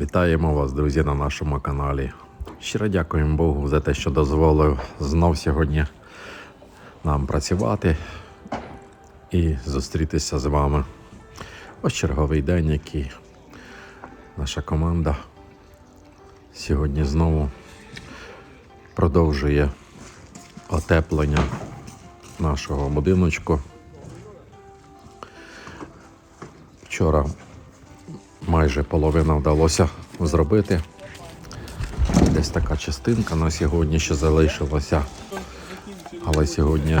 Вітаємо вас, друзі, на нашому каналі. Щиро дякуємо Богу за те, що дозволив знов сьогодні нам працювати і зустрітися з вами. Ось черговий день, який наша команда сьогодні знову продовжує отеплення нашого будиночку. Вчора майже половина вдалося зробити. Десь така частинка на сьогодні ще залишилася. Але сьогодні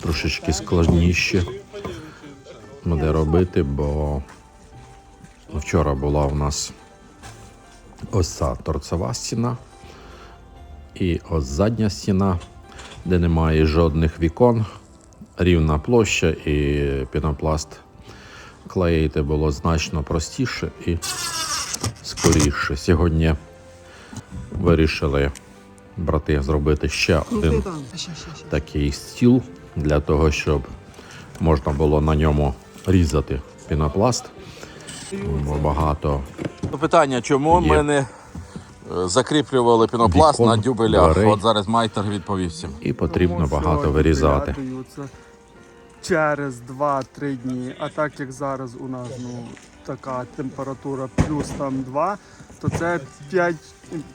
трошечки складніше буде робити, бо вчора була у нас ось ця торцева стіна і ось задня стіна, де немає жодних вікон, рівна площа і пінопласт клеїти було значно простіше і скоріше. Сьогодні вирішили брати зробити ще один такий стіл для того, щоб можна було на ньому різати пінопласт. Багато Ну, Питання, чому Є. ми не е, закріплювали пінопласт Вікон, на дюбелях? дверей. От зараз майтер відповів всім. і потрібно багато вирізати. Через 2-3 дні, а так як зараз у нас ну, така температура плюс там 2, то це 5,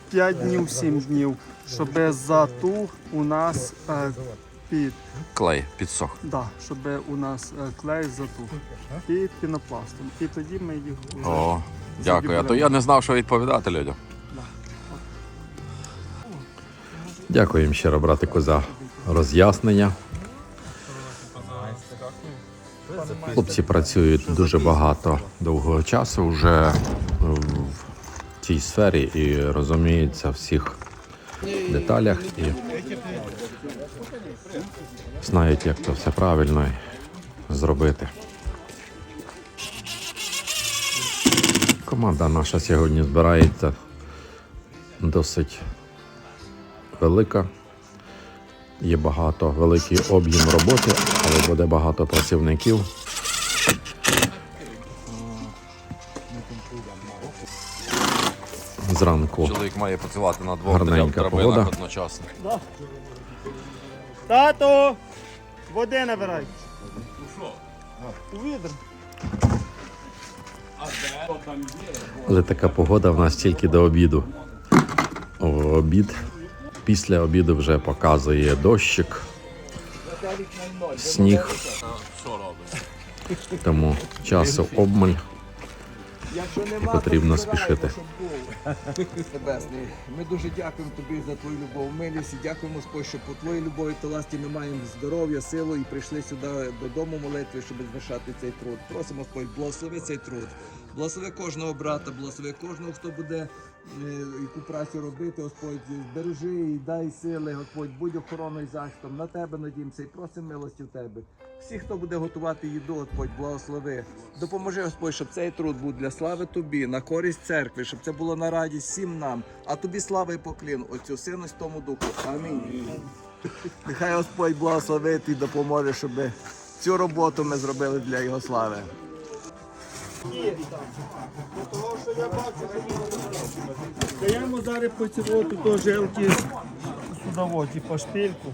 5 днів, 7 днів, щоб затух у нас е, під, Клей підсох. да, щоб у нас е, клей затух під пінопластом. І тоді ми їх вже О, дякую. А то я не знав, що відповідати людям. Дякуємо щиро, братику, за роз'яснення. Хлопці працюють дуже багато довгого часу вже в цій сфері і розуміються в всіх деталях і знають, як це все правильно зробити. Команда наша сьогодні збирається досить велика. Є багато великий об'єм роботи, але буде багато працівників. Зранку Чоловік має працювати на двох Гарненька погода. одночасно. Тато! Води набирай. У відр. Але така погода в нас тільки до обіду. О, обід. Після обіду вже показує дощик, сніг. Тому часу обмаль потрібно спішити. Небесний, ми дуже дякуємо тобі за твою любов, милість і дякуємо, Господь, що по твоїй любові та ласті ми маємо здоров'я, силу і прийшли сюди додому молитви, щоб звершати цей труд. Просимо, Господь, благослови цей труд. Благослови кожного брата, благослови кожного, хто буде е, яку працю робити, Господь, збережи і дай сили, Господь, будь охороною захистом. На тебе надіємося і просимо милості в тебе. Всі, хто буде готувати їду, Господь, благослови. Допоможи, Господь, щоб цей труд був для слави тобі, на користь церкви, щоб це було на радість всім нам. А тобі слава і поклін, Отцю Сину тому духу. Амінь. Нехай Господь благословить і допоможе, щоб цю роботу ми зробили для його слави. Даємо зараз поцілувати до жилки судоводі по шпильку.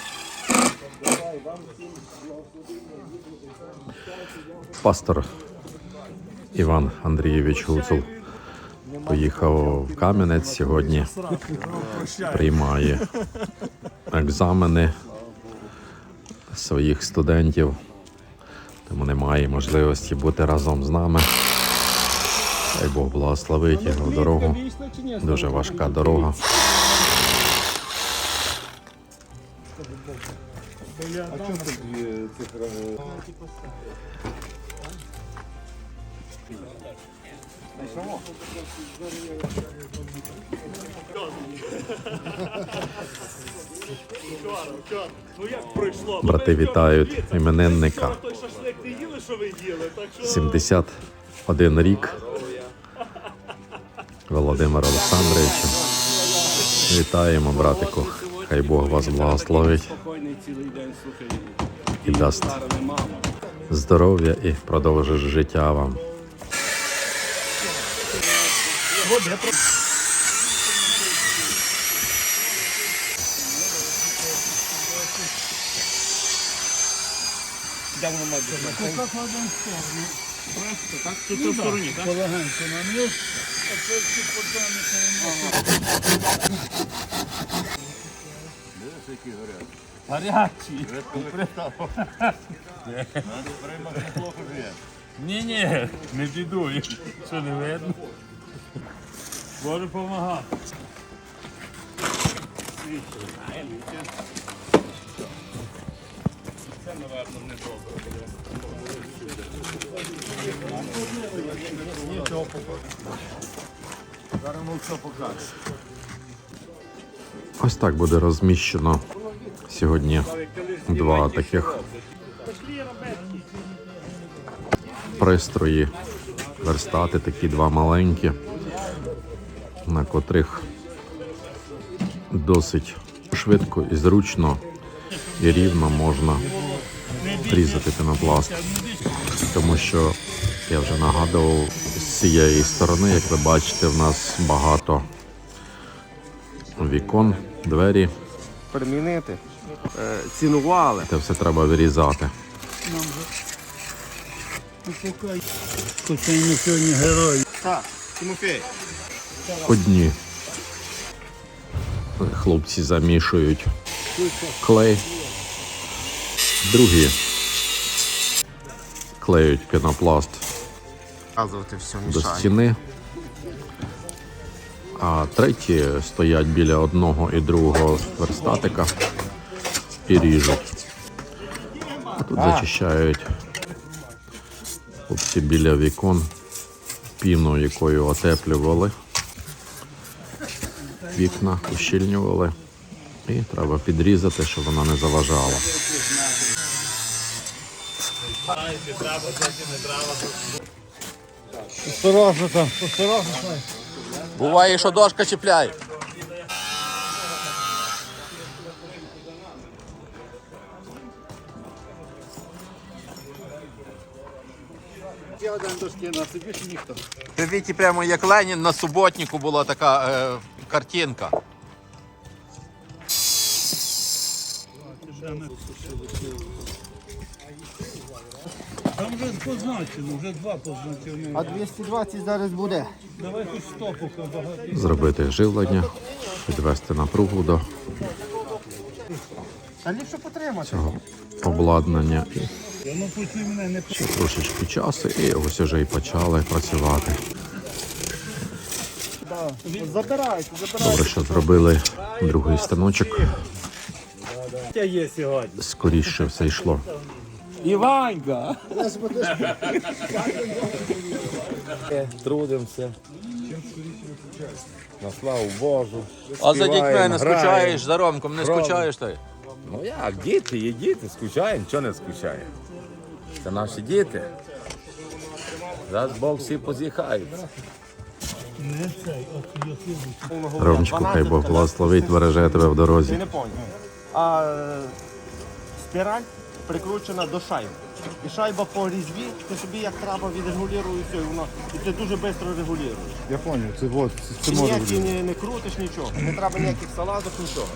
Пастор Іван Андрійович Гуцул поїхав в Кам'янець сьогодні. Приймає екзамени своїх студентів, тому немає можливості бути разом з нами. Хай Бог благословить його дорогу. Дуже важка дорога. Брати вітають іменинника. Той шашлик не їли, що ви їли, так що 71 рік. Володимир Олександровичу. Вітаємо, братику. Хай Бог вас благословить спокійний цілий день слухай. і дасть здоров'я і продовжить життя вам. Гарячі. Ні, ні, не бідуй. Що не видно? Боже допомагати. Це, напевно, не добре. Ось так буде розміщено сьогодні два таких пристрої, верстати, такі два маленькі, на котрих досить швидко і зручно і рівно можна різати пінопласт. Тому що я вже нагадував з цієї сторони, як ви бачите, в нас багато вікон, двері. перемінити. Е, Цінували. Це все треба вирізати. Хоча ми сьогодні герої. Так, Тимофій. Одні хлопці замішують клей, другі клеють пінопласт до стіни, а треті стоять біля одного і другого верстатика і ріжуть. А тут зачищають хлопці біля вікон піну, якою отеплювали вікна, ущільнювали. І треба підрізати, щоб вона не заважала. Буває, що дошка чіпляє. Ти Віті прямо як Ленін на суботнику була така е, картинка. Там вже позначено, вже два позначено. А 220 зараз буде. Давай хоч стопу багато. Зробити живлення, підвести напругу до Та ліпше потримати. цього обладнання. Ще трошечки часу, і ось уже і почали працювати. Забирайте, забирайте. Добре, що зробили другий станочок. Скоріше все йшло. Іванька! Трудимося. На славу Божу. А за дітьми не скучаєш, за Ромком не скучаєш ти? Ну як, діти є діти, скучаємо, чого не скучаємо? Це наші діти. Зараз Бог всі позіхаються. Ромчику, хай Бог благословить, береже тебе в дорозі. Не поняв. А спіраль прикручена до шайби. І шайба по різьбі, ти собі як треба відрегулюєш і воно, і ти дуже швидко регулюєш. Я понял, це вот, це, Ти це може ніякі бути. не, не крутиш нічого. Не треба ніяких салазок, нічого.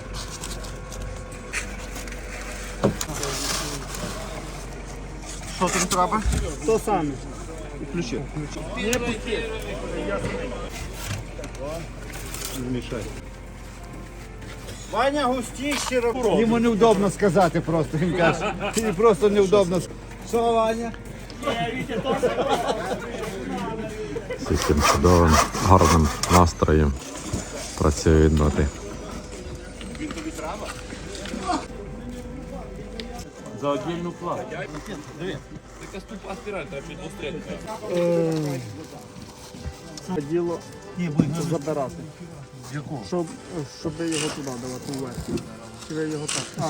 Що тобі треба? То саме. Ключі. Ваня густіше робить. Йому неудобно сказати просто, він каже. Тобі просто неудобно. Що, Ваня? З таким чудовим, гарним настроєм працюють доти. За отдільну плату. Це діло забирати. Щоб, щоб його туди давати вверх. Чи ви його так? А,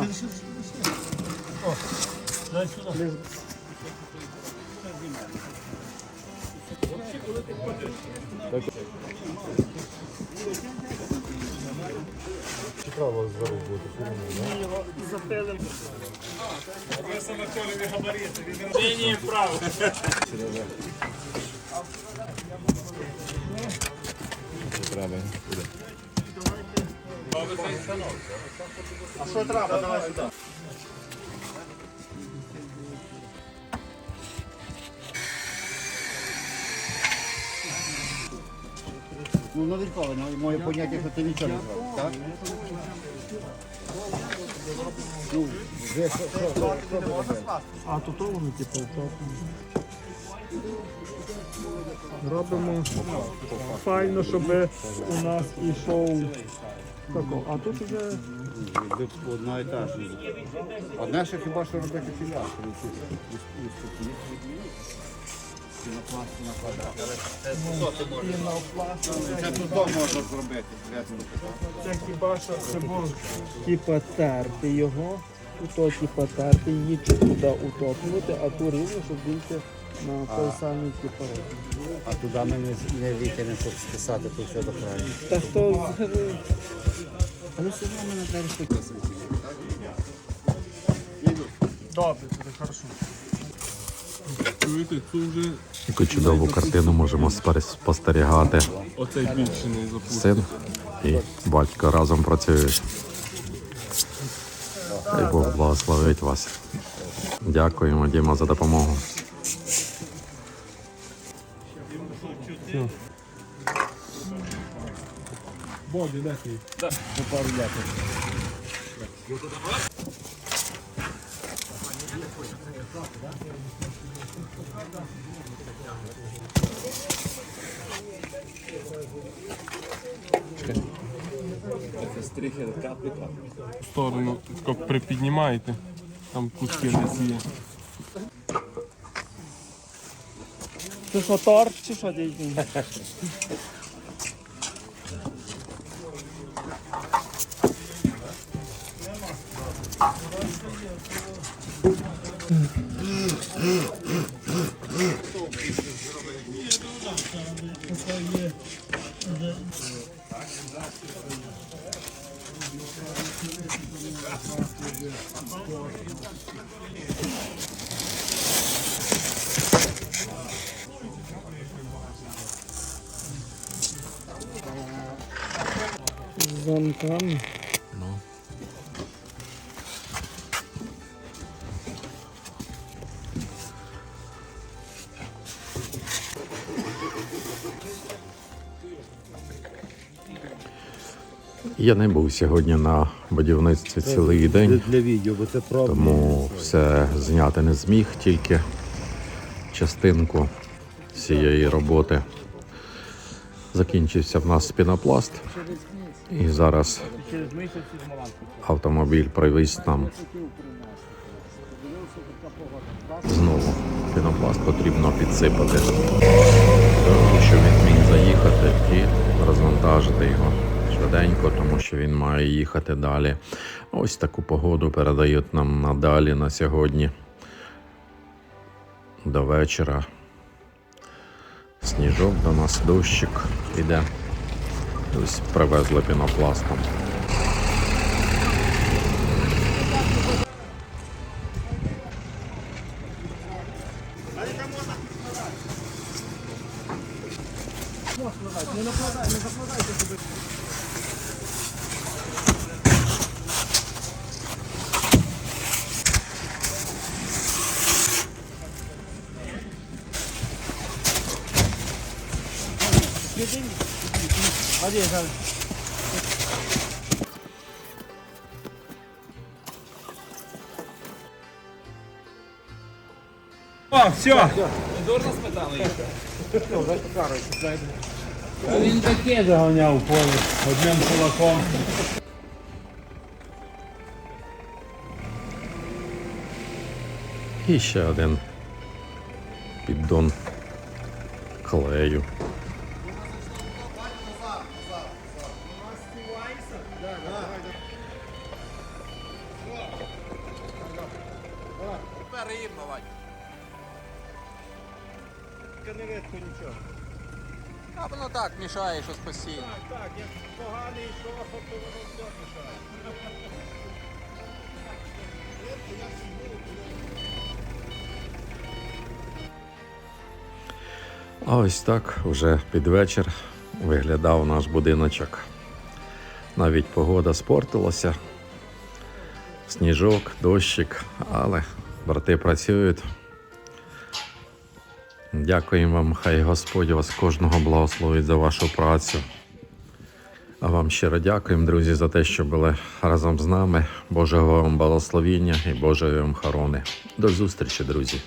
лиш- Ні, його запилим. Ні, ні, вправо. Ну, новенького, ну, моє поняття, що ти нічого не зробив, так? Ну, вже що, що, що, що буде? А тут воно типу втопно. Робимо файно, щоб у нас ішов тако. А тут вже Одноетажний. Одне, що хіба що робити філяс. Це тут можна зробити. це хіба що це був типа терти його. То типа терти, її туди утоплювати, а ту рівно, щоб більше на той самий типа. А туди ми не, не витягнемо, щоб списати тут все до краю. Та хто Але все одно ми на двері спокійно. добре, буде хорошо. Чуєте, вже Яку чудову картину можемо спер- спостерігати. оцей більше не запустить. Син і батько разом працюють. Хай Бог благословить вас. Дякуємо, Діма, за допомогу. Боді, де ти? В сторону тако припіднімаєте, там куски десь є. Це що торт чи що дійсно? Замками. Я не був сьогодні на будівництві цілий день, Для відео, бо це правда. тому все зняти не зміг, тільки частинку цієї роботи. Закінчився в нас пінопласт. І зараз автомобіль привіз нам знову пінопласт потрібно підсипати, тому що він міг заїхати і розвантажити його швиденько, тому що він має їхати далі. Ось таку погоду передають нам надалі на сьогодні до вечора. Сніжок до нас, дощик іде. Ось привезли пінопластом. О, все! Він таке заганяв поле одним кулаком. І ще один піддон клею. Не видно нічого. А воно так мішає, щось постійно. Так, як поганий шофер, то воно все мішає. А ось так вже під вечір виглядав наш будиночок. Навіть погода спортилася, сніжок, дощик, але брати працюють. Дякуємо вам, хай Господь вас кожного благословить за вашу працю. А вам щиро дякуємо, друзі, за те, що були разом з нами. Божого вам благословіння і Божої вам хорони. До зустрічі, друзі!